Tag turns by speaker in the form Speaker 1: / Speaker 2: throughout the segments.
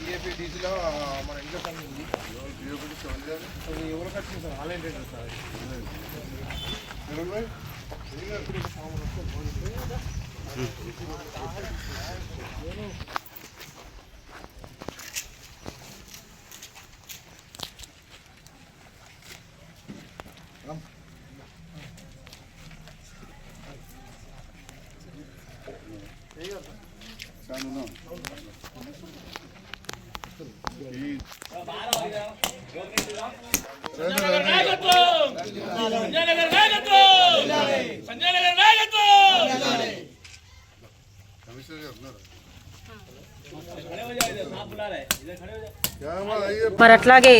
Speaker 1: ఈఏపీటీసీలో మన ఇంట్లో పని ఉంది ఎవరు కట్టింది sir online rate sir
Speaker 2: Sanjay Nagar నాయకత్వం సంజయ్ నగర్ నాయకత్వం
Speaker 3: మరి అట్లాగే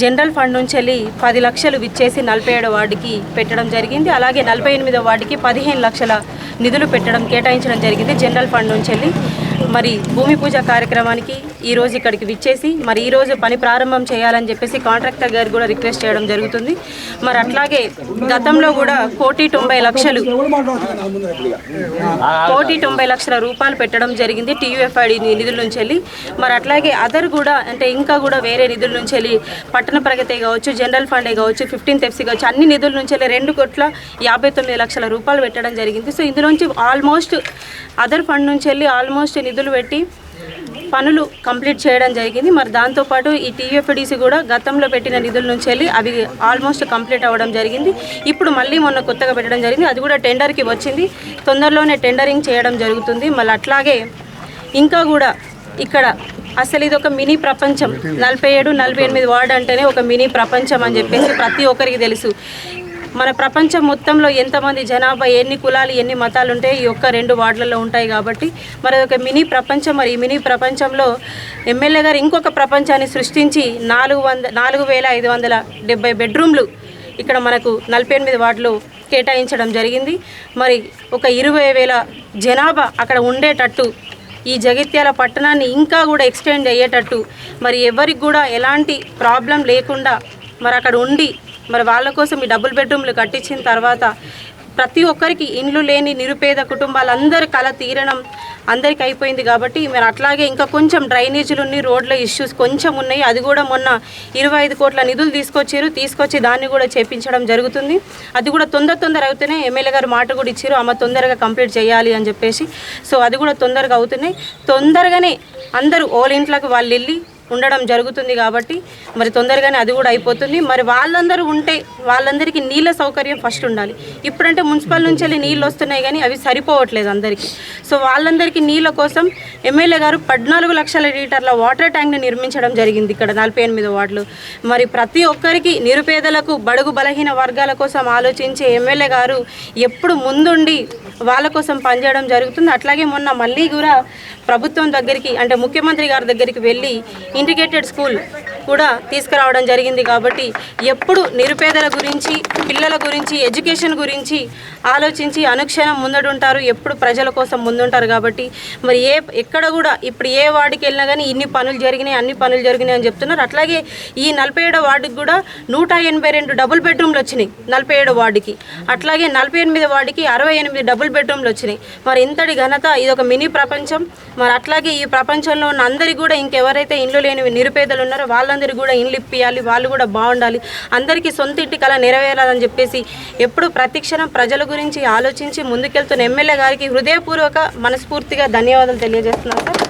Speaker 3: జనరల్ ఫండ్ నుంచి వెళ్ళి పది లక్షలు విచ్చేసి నలభై ఏడో వార్డుకి పెట్టడం జరిగింది. అలాగే నలభై ఎనిమిదో వార్డుకి పదిహేను లక్షల నిధులు పెట్టడం కేటాయించడం జరిగింది. జనరల్ ఫండ్ నుంచి వెళ్ళి మరి భూమి పూజ కార్యక్రమానికి ఈ రోజు ఇక్కడికి విచ్చేసి మరి ఈ రోజు పని ప్రారంభం చేయాలని చెప్పేసి కాంట్రాక్టర్ గారు కూడా రిక్వెస్ట్ చేయడం జరుగుతుంది. మరి అట్లాగే గతంలో కూడా కోటి తొంభై లక్షలు కోటి తొంభై లక్షల రూపాయలు పెట్టడం జరిగింది టీయూఎఫ్ఐడి నిధుల నుంచి వెళ్ళి. మరి అట్లాగే అదర్ కూడా అంటే ఇంకా కూడా వేరే నిధుల నుంచి వెళ్ళి పట్టణ ప్రగతి కావచ్చు జనరల్ ఫండే కావచ్చు ఫిఫ్టీన్త్ ఎఫ్సీ కావచ్చు అన్ని నిధుల నుంచి వెళ్ళి రెండు కోట్ల యాభై తొమ్మిది లక్షల రూపాయలు పెట్టడం జరిగింది. సో ఇందులోంచి ఆల్మోస్ట్ అదర్ ఫండ్ నుంచి వెళ్ళి ఆల్మోస్ట్ నిధులు పెట్టి పనులు కంప్లీట్ చేయడం జరిగింది. మరి దాంతోపాటు ఈ టీఎఫ్డిసి కూడా గతంలో పెట్టిన నిధుల నుంచి వెళ్ళి అవి ఆల్మోస్ట్ కంప్లీట్ అవ్వడం జరిగింది. ఇప్పుడు మళ్ళీ మొన్న కొత్తగా పెట్టడం జరిగింది. అది కూడా టెండర్కి వచ్చింది. తొందరలోనే టెండరింగ్ చేయడం జరుగుతుంది. మళ్ళీ అట్లాగే ఇంకా కూడా ఇక్కడ అసలు ఇది ఒక మినీ ప్రపంచం. నలభై ఏడు నలభై ఎనిమిది వార్డు అంటేనే ఒక మినీ ప్రపంచం అని చెప్పేసి ప్రతి ఒక్కరికి తెలుసు. మన ప్రపంచం మొత్తంలో ఎంతమంది జనాభా ఎన్ని కులాలు ఎన్ని మతాలు ఉంటాయి ఈ యొక్క రెండు వార్డులలో ఉంటాయి కాబట్టి మరి ఒక మినీ ప్రపంచం. మరి ఈ మినీ ప్రపంచంలో ఎమ్మెల్యే గారు ఇంకొక ప్రపంచాన్ని సృష్టించి నాలుగు వంద నాలుగు వేల ఐదు వందల డెబ్బై బెడ్రూమ్లు ఇక్కడ మనకు నలభై ఎనిమిది వార్డులు కేటాయించడం జరిగింది. మరి ఒక ఇరవై వేల జనాభా అక్కడ ఉండేటట్టు ఈ జగిత్యాల పట్టణాన్ని ఇంకా కూడా ఎక్స్టెండ్ అయ్యేటట్టు మరి ఎవరికి కూడా ఎలాంటి ప్రాబ్లం లేకుండా మరి అక్కడ ఉండి మరి వాళ్ళ కోసం ఈ డబుల్ బెడ్రూమ్లు కట్టించిన తర్వాత ప్రతి ఒక్కరికి ఇండ్లు లేని నిరుపేద కుటుంబాలందరి కళ తీరడం అందరికి అయిపోయింది కాబట్టి మరి అట్లాగే ఇంకా కొంచెం డ్రైనేజీలు ఉన్నాయి రోడ్ల ఇష్యూస్ కొంచెం ఉన్నాయి. అది కూడా మొన్న ఇరవై ఐదు కోట్ల నిధులు తీసుకొచ్చారు. తీసుకొచ్చి దాన్ని కూడా చేపించడం జరుగుతుంది. అది కూడా తొందర తొందర అవుతూనే ఎమ్మెల్యే గారు మాట కూడా ఇచ్చారు. ఆమె తొందరగా కంప్లీట్ చేయాలి అని చెప్పేసి. సో అది కూడా తొందరగా అవుతున్నాయి. తొందరగానే అందరూ ఓల్ ఇంట్లోకి వాళ్ళు వెళ్ళి ఉండడం జరుగుతుంది కాబట్టి మరి తొందరగానే అది కూడా అయిపోతుంది. మరి వాళ్ళందరూ ఉంటే వాళ్ళందరికీ నీళ్ళ సౌకర్యం ఫస్ట్ ఉండాలి. ఇప్పుడంటే మున్సిపల్ నుంచి వెళ్ళి నీళ్ళు వస్తున్నాయి కానీ అవి సరిపోవట్లేదు అందరికీ. సో వాళ్ళందరికీ నీళ్ళ కోసం ఎమ్మెల్యే గారు పద్నాలుగు లక్షల లీటర్ల వాటర్ ట్యాంక్ని నిర్మించడం జరిగింది ఇక్కడ నలభై ఎనిమిది వార్డులు. మరి ప్రతి ఒక్కరికి నిరుపేదలకు బడుగు బలహీన వర్గాల కోసం ఆలోచించే ఎమ్మెల్యే గారు ఎప్పుడు ముందుండి వాళ్ళ కోసం పనిచేయడం జరుగుతుంది. అట్లాగే మొన్న మళ్ళీ కూడా ప్రభుత్వం దగ్గరికి అంటే ముఖ్యమంత్రి గారి దగ్గరికి వెళ్ళి ఇంటిగ్రేటెడ్ స్కూల్ కూడా తీసుకురావడం జరిగింది కాబట్టి ఎప్పుడు నిరుపేదల గురించి పిల్లల గురించి ఎడ్యుకేషన్ గురించి ఆలోచించి అనుక్షణం ముందడుంటారు ఎప్పుడు ప్రజల కోసం ముందుంటారు కాబట్టి మరి ఏ ఎక్కడ కూడా ఇప్పుడు ఏ వార్డుకి వెళ్ళినా కానీ ఇన్ని పనులు జరిగినాయి అన్ని పనులు జరిగినాయి అని చెప్తున్నారు. అట్లాగే ఈ నలభై ఏడో వార్డుకి కూడా నూట ఎనభై రెండు డబుల్ బెడ్రూమ్లు వచ్చినాయి నలభై ఏడో వార్డుకి. అట్లాగే నలభై ఎనిమిది వార్డుకి అరవై ఎనిమిది డబుల్ బెడ్రూమ్లు వచ్చినాయి. మరి ఇంతటి ఘనత ఇది ఒక మినీ ప్రపంచం. మరి అట్లాగే ఈ ప్రపంచంలో ఉన్న అందరికీ కూడా ఇంకెవరైతే ఇండ్లు లేని నిరుపేదలు ఉన్నారో వాళ్ళందరికీ కూడా ఇండ్లు ఇప్పియాలి వాళ్ళు కూడా బాగుండాలి. అందరికీ సొంత ఇంటి కళ నెరవేరాలని చెప్పేసి ఎప్పుడు ప్రతిక్షణం ప్రజల గురించి ఆలోచించి ముందుకెళ్తున్న ఎమ్మెల్యే గారికి హృదయపూర్వక మనస్ఫూర్తిగా ధన్యవాదాలు తెలియజేస్తున్నాను సార్.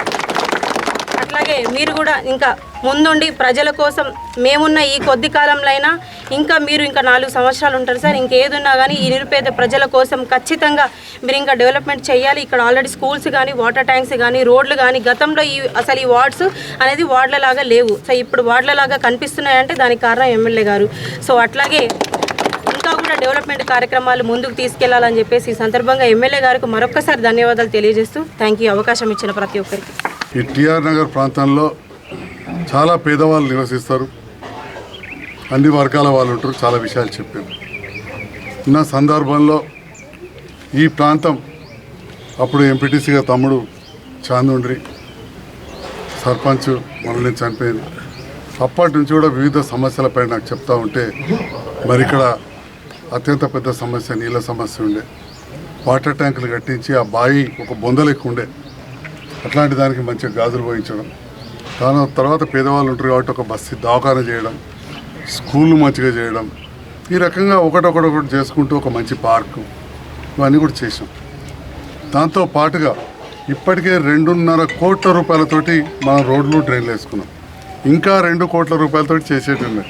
Speaker 3: అట్లాగే మీరు కూడా ఇంకా ముందుండి ప్రజల కోసం మేమున్న ఈ కొద్ది కాలంలో అయినా ఇంకా మీరు ఇంకా నాలుగు సంవత్సరాలు ఉంటారు సార్. ఇంకేదున్నా కానీ ఈ నిరుపేద ప్రజల కోసం ఖచ్చితంగా మీరు ఇంకా డెవలప్మెంట్ చేయాలి. ఇక్కడ ఆల్రెడీ స్కూల్స్ కానీ వాటర్ ట్యాంక్స్ కానీ రోడ్లు కానీ గతంలో ఈ అసలు ఈ వార్డ్స్ అనేది వార్డులలాగా లేవు. సో ఇప్పుడు వార్డులలాగా కనిపిస్తున్నాయంటే దానికి కారణం ఎమ్మెల్యే గారు. సో అట్లాగే ఇంకా కూడా డెవలప్మెంట్ కార్యక్రమాలు ముందుకు తీసుకెళ్ళాలని చెప్పేసి ఈ సందర్భంగా ఎమ్మెల్యే గారికి మరొకసారి ధన్యవాదాలు తెలియజేస్తూ థ్యాంక్ యూ అవకాశం ఇచ్చిన ప్రతి ఒక్కరికి.
Speaker 4: ఈ టిఆర్ నగర్ ప్రాంతంలో చాలా పేదవాళ్ళు నివసిస్తారు. అన్ని వర్గాల వాళ్ళు ఉంటారు. చాలా విషయాలు చెప్పాను ఉన్న సందర్భంలో ఈ ప్రాంతం అప్పుడు ఎంపీటీసీగా తమ్ముడు చాందుండ్రి సర్పంచ్ మనల్ని చనిపోయింది. అప్పటి నుంచి కూడా వివిధ సమస్యలపై నాకు చెప్తా ఉంటే మరి ఇక్కడ అత్యంత పెద్ద సమస్య నీళ్ళ సమస్య ఉండే. వాటర్ ట్యాంకులు కట్టించి ఆ బావి ఒక బొంద ఉండే అట్లాంటి దానికి మంచిగా గాజులు పోయించడం. దాని తర్వాత పేదవాళ్ళు ఉంటారు కాబట్టి ఒక బస్సు దవాఖాన చేయడం స్కూళ్ళు మంచిగా చేయడం. ఈ రకంగా ఒకటొకటొకటి చేసుకుంటూ ఒక మంచి పార్కు ఇవన్నీ కూడా చేసాం దాంతో పాటుగా ఇప్పటికే రెండున్నర కోట్ల రూపాయలతోటి మనం రోడ్లు డ్రైన్లు వేసుకున్నాం. ఇంకా రెండు కోట్ల రూపాయలతోటి చేసేటండి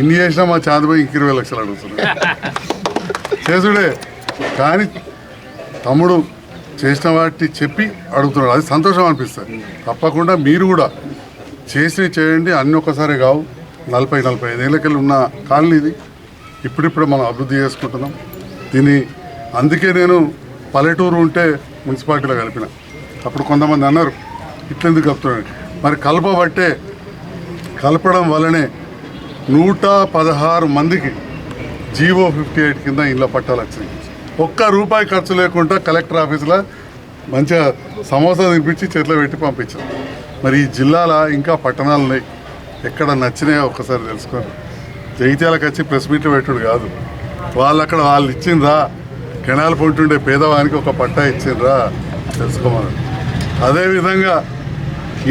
Speaker 4: ఇన్ని చేసినా మా చాందిపోయి ఇంక ఇరవై లక్షలు అడుగుతున్నాయి చేసుడే. కానీ తమ్ముడు చేసిన వాటిని చెప్పి అడుగుతున్నాడు. అది సంతోషం అనిపిస్తుంది. తప్పకుండా మీరు కూడా చేసి చేయండి అన్ని ఒక్కసారి కావు. నలభై నలభై ఐదేళ్ళకెళ్ళి ఉన్న కాలనీ ఇది. ఇప్పుడిప్పుడు మనం అభివృద్ధి చేసుకుంటున్నాం. దీన్ని అందుకే నేను పల్లెటూరు ఉంటే మున్సిపాలిటీలో కలిపిన. అప్పుడు కొంతమంది అన్నారు ఇట్లెందుకు కలుపుతున్నాను మరి కలపబట్టే కలపడం వల్లనే నూట పదహారు మందికి జీవో ఫిఫ్టీ ఎయిట్ కింద ఇళ్ళ పట్టాలు వచ్చినాయి. ఒక్క రూపాయి ఖర్చు లేకుండా కలెక్టర్ ఆఫీసులో మంచిగా సమోసా తినిపించి చేతిలో పెట్టి పంపించాం మరి ఈ జిల్లాలో ఇంకా పట్టణాలు ఉన్నాయి ఎక్కడ నచ్చినాయో ఒక్కసారి తెలుసుకోండి జగిత్యాలకు వచ్చి ప్రెస్ మీట్లు పెట్టుడు కాదు. వాళ్ళు అక్కడ వాళ్ళు ఇచ్చిండ్రా. కెనాల్ పొంటుండే పేదవానికి ఒక పట్టా ఇచ్చిండ్రా తెలుసుకోమని. అదేవిధంగా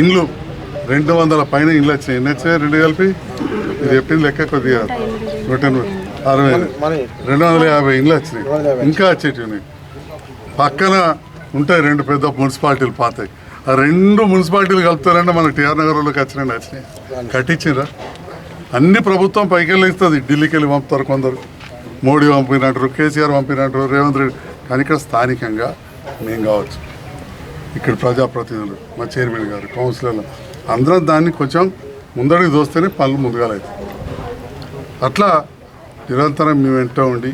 Speaker 4: ఇండ్లు రెండు వందల పైన ఇండ్లు వచ్చినాయి. ఎన్ని వచ్చాయి రెండు కలిపి? ఇది చెప్పింది లెక్క కొద్దిగా నూట అరవై. రెండు వందల యాభై ఇండ్లు వచ్చినాయి. ఇంకా వచ్చేటివి పక్కన ఉంటాయి రెండు పెద్ద మున్సిపాలిటీలు పాతాయి ఆ రెండు మున్సిపాలిటీలు కలుపుతారంటే మన టీఆర్ నగర్లోకి వచ్చినాయి వచ్చినాయి కట్టించిండ్రా అన్ని ప్రభుత్వం పైకి వెళ్ళి ఇస్తుంది. ఢిల్లీకి వెళ్ళి పంపుతారు కొందరు. మోడీ పంపినట్టు కేసీఆర్ పంపినట్టు రేవంత్ రెడ్డి. కానీ ఇక్కడ స్థానికంగా మేము కావచ్చు. ఇక్కడ ప్రజాప్రతినిధులు మా చైర్మన్ గారు కౌన్సిలర్లు అందరం దాన్ని కొంచెం ముందడుగు దోస్తేనే పనులు ముందుగాలవుతాయి అట్లా నిరంతరం మేము వెంట ఉండి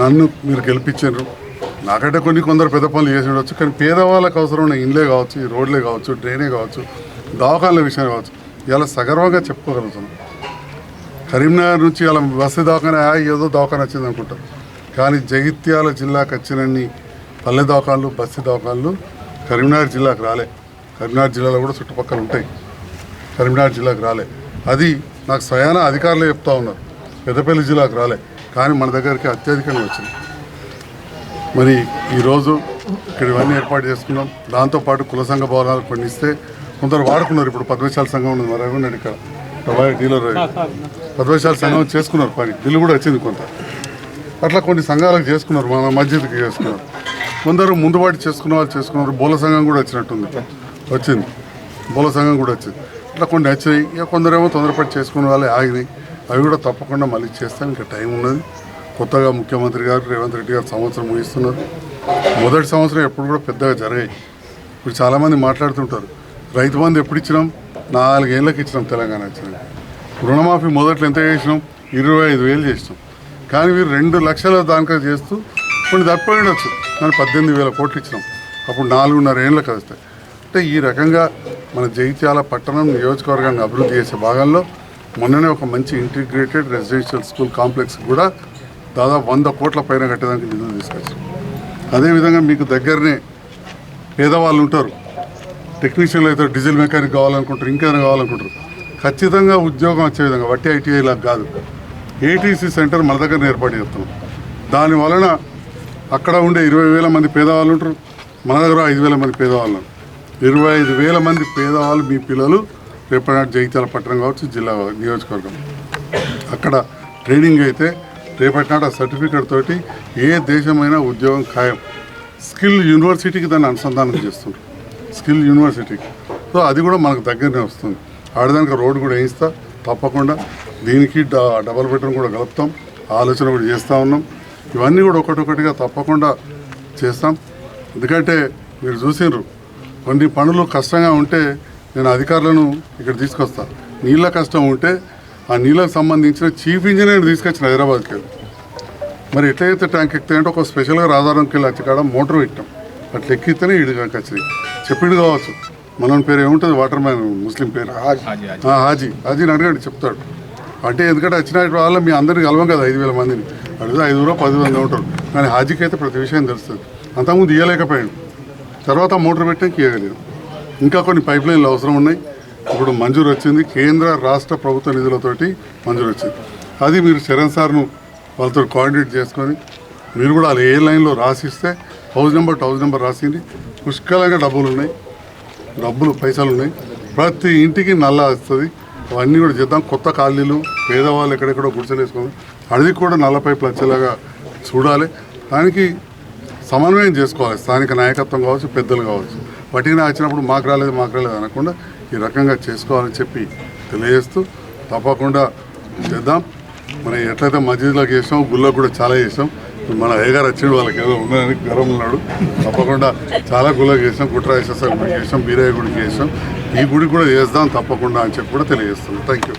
Speaker 4: నన్ను మీరు గెలిపించారు నాకంటే కొన్ని కొందరు పెద్ద పనులు చేసి ఉండొచ్చు కానీ పేదవాళ్ళకి అవసరం ఉన్న ఇండ్లే కావచ్చు ఈ రోడ్లే కావచ్చు డ్రైనే కావచ్చు దవాఖాన్ల విషయం కావచ్చు ఇలా సగర్వంగా చెప్పుకోగలుగుతున్నాం కరీంనగర్ నుంచి ఇలా బస్సు దవాఖానా ఏదో దవాఖాన వచ్చింది అనుకుంటారు కానీ జగిత్యాల జిల్లాకు వచ్చినన్ని పల్లె దవాఖాన్లు బస్సు దవాఖాన్లు కరీంనగర్ జిల్లాకు రాలే. కరీంనగర్ జిల్లాలో కూడా చుట్టుపక్కల ఉంటాయి. కరీంనగర్ జిల్లాకు రాలే. అది నాకు స్వయాన అధికారులు చెప్తా ఉన్నారు. పెద్దపల్లి జిల్లాకు రాలే. కానీ మన దగ్గరికి అత్యధికంగా వచ్చింది. మరి ఈరోజు ఇక్కడ ఇవన్నీ ఏర్పాటు చేసుకున్నాం. దాంతోపాటు కుల సంఘ భవనాలు కొన్ని ఇస్తే కొందరు వాడుకున్నారు. ఇప్పుడు పద్మశాల సంఘం ఉంది మరి రఘునాథ్ ఇక్కడ. ప్రభావి డీలర్ పద్మశాల సంఘం చేసుకున్నారు. పని. బిల్లు కూడా వచ్చింది కొంత. అట్లా కొన్ని సంఘాలకు చేసుకున్నారు. మన మస్జిద్కి చేసుకున్నారు. కొందరు ముందుబాటు చేసుకున్న వాళ్ళు చేసుకున్నారు. బోల సంఘం కూడా వచ్చినట్టుంది. వచ్చింది. బోల సంఘం కూడా వచ్చింది. ఇట్లా కొన్ని వచ్చినాయి. ఇక కొందరేమో తొందరపడి చేసుకున్న వాళ్ళే ఆగినాయి. అవి కూడా తప్పకుండా మళ్ళీ చేస్తాం ఇంకా టైం ఉన్నది. కొత్తగా ముఖ్యమంత్రి గారు రేవంత్ రెడ్డి గారు సంవత్సరం ముగిస్తున్నారు. మొదటి సంవత్సరం ఎప్పుడు కూడా పెద్దగా జరగాయి ఇప్పుడు చాలామంది మాట్లాడుతుంటారు. రైతు బంధు ఎప్పుడు ఇచ్చినాం? నాలుగేళ్ళకి ఇచ్చినాం తెలంగాణ వచ్చినాం. రుణమాఫీ మొదట్లో ఎంత చేసినాం? ఇరవై ఐదు వేలు చేసినాం. కానీ వీరు రెండు లక్షల దానికా చేస్తూ కొన్ని తప్పిపోయి ఉండొచ్చు. కానీ పద్దెనిమిది వేల కోట్లు ఇచ్చినాం. అప్పుడు నాలుగున్నర ఏళ్ళకి వస్తాయి అంటే ఈ రకంగా మన జగిత్యాల పట్టణం నియోజకవర్గాన్ని అభివృద్ధి చేసే భాగంలో మొన్ననే ఒక మంచి ఇంటిగ్రేటెడ్ రెసిడెన్షియల్ స్కూల్ కాంప్లెక్స్ కూడా దాదాపు వంద కోట్ల పైన కట్టేదానికి నిధులు తీసుకొచ్చాం అదేవిధంగా మీకు దగ్గరనే పేదవాళ్ళు ఉంటారు. టెక్నీషియన్లు అయితే డీజిల్ మెకానిక్ కావాలనుకుంటారు ఇంకేదైనా కావాలనుకుంటారు. ఖచ్చితంగా ఉద్యోగం వచ్చే విధంగా వట్టి ఐటీఐ లాగా కాదు. ఏటీసీ సెంటర్ మన దగ్గర ఏర్పాటు చేస్తున్నాం. దాని వలన అక్కడ ఉండే ఇరవై వేల మంది పేదవాళ్ళు ఉంటారు. మన దగ్గర ఐదు వేల మంది పేదవాళ్ళు ఇరవై ఐదు వేల మంది పేదవాళ్ళు మీ పిల్లలు రేపటి జగిత్యాల పట్టణం కావచ్చు జిల్లా నియోజకవర్గం. అక్కడ ట్రైనింగ్ అయితే రేపటి నాడు ఆ సర్టిఫికేట్ తోటి ఏ దేశమైనా ఉద్యోగం ఖాయం. స్కిల్ యూనివర్సిటీకి దాన్ని అనుసంధానం చేస్తుంటారు స్కిల్ యూనివర్సిటీకి. సో అది కూడా మనకు దగ్గరనే వస్తుంది. ఆడదానికి రోడ్డు కూడా వేయిస్తా తప్పకుండా. దీనికి డ- డబల్ బెడ్రూమ్ కూడా కలుపుతాం. ఆలోచన కూడా చేస్తూ ఉన్నాం. ఇవన్నీ కూడా ఒకటొకటిగా తప్పకుండా చేస్తాం. ఎందుకంటే మీరు చూసిండ్రు కొన్ని పనులు కష్టంగా ఉంటే నేను అధికారులను ఇక్కడ తీసుకొస్తా. నీళ్ళ కష్టం ఉంటే ఆ నీళ్ళకు సంబంధించిన చీఫ్ ఇంజనీర్ తీసుకొచ్చిన హైదరాబాద్కి వెళ్ళి. మరి ఎట్లయితే ట్యాంక్ ఎక్కితే అంటే ఒక స్పెషల్గా రాధారంకి వెళ్ళి వచ్చి కాడ మోటార్ పెట్టాం. అట్లా ఎక్కితేనే ఇడికి వచ్చింది చెప్పిండు కావచ్చు. మన పేరు ఏముంటుంది? వాటర్ మ్యాన్ ముస్లిం పేరు. హాజీ హాజీని అడగండి చెప్తాడు. అంటే ఎందుకంటే వచ్చిన వాళ్ళ మీ అందరిని కలవం కదా ఐదు వేల మందిని. అడిగితే ఐదుగురు పది మంది ఉంటారు. కానీ హాజీకి అయితే ప్రతి విషయం తెలుస్తుంది. అంతకుముందు ఇవ్వలేకపోయాడు తర్వాత మోటార్ పెట్టాక ఇవ్వగలిగాం ఇంకా కొన్ని పైప్ లైన్లు అవసరం ఉన్నాయి. ఇప్పుడు మంజూరు వచ్చింది. కేంద్ర రాష్ట్ర ప్రభుత్వ నిధులతోటి మంజూరు వచ్చింది. అది మీరు చరణ్ సార్ను వాళ్ళతో కోఆర్డినేట్ చేసుకొని మీరు కూడా వాళ్ళు ఏ లైన్లో రాసిస్తే house number to house number రాసింది. పుష్కలంగా డబ్బులు ఉన్నాయి. డబ్బులు పైసలు ఉన్నాయి. ప్రతి ఇంటికి నల్ల వస్తుంది. అవన్నీ కూడా చేద్దాం. కొత్త కాలనీలు పేదవాళ్ళు ఎక్కడెక్కడో గుడిసెలు వేసుకుందాం అది కూడా నల్ల పైపులు వచ్చేలాగా చూడాలి. దానికి సమన్వయం చేసుకోవాలి. స్థానిక నాయకత్వం కావచ్చు పెద్దలు కావచ్చు. పట్టిన వచ్చినప్పుడు మాకు రాలేదు మాకు రాలేదు అనకుండా ఈ రకంగా చేసుకోవాలని చెప్పి తెలియజేస్తూ తప్పకుండా చేద్దాం. మనం ఎట్లయితే మస్జిద్లోకి చేసాం గుళ్ళో కూడా చాలా చేసాం మన అయ్యగారు వచ్చిన వాళ్ళకి ఏదో ఉన్నదని గర్వం ఉన్నాడు. తప్పకుండా చాలా గుళ్ళకి చేసాం కుట్రాయేశ్వర గుడికి చేసాం బీరయ్య గుడికి చేసాం ఈ గుడి కూడా చేద్దాం తప్పకుండా అని చెప్పి కూడా తెలియజేస్తున్నాం. Thank you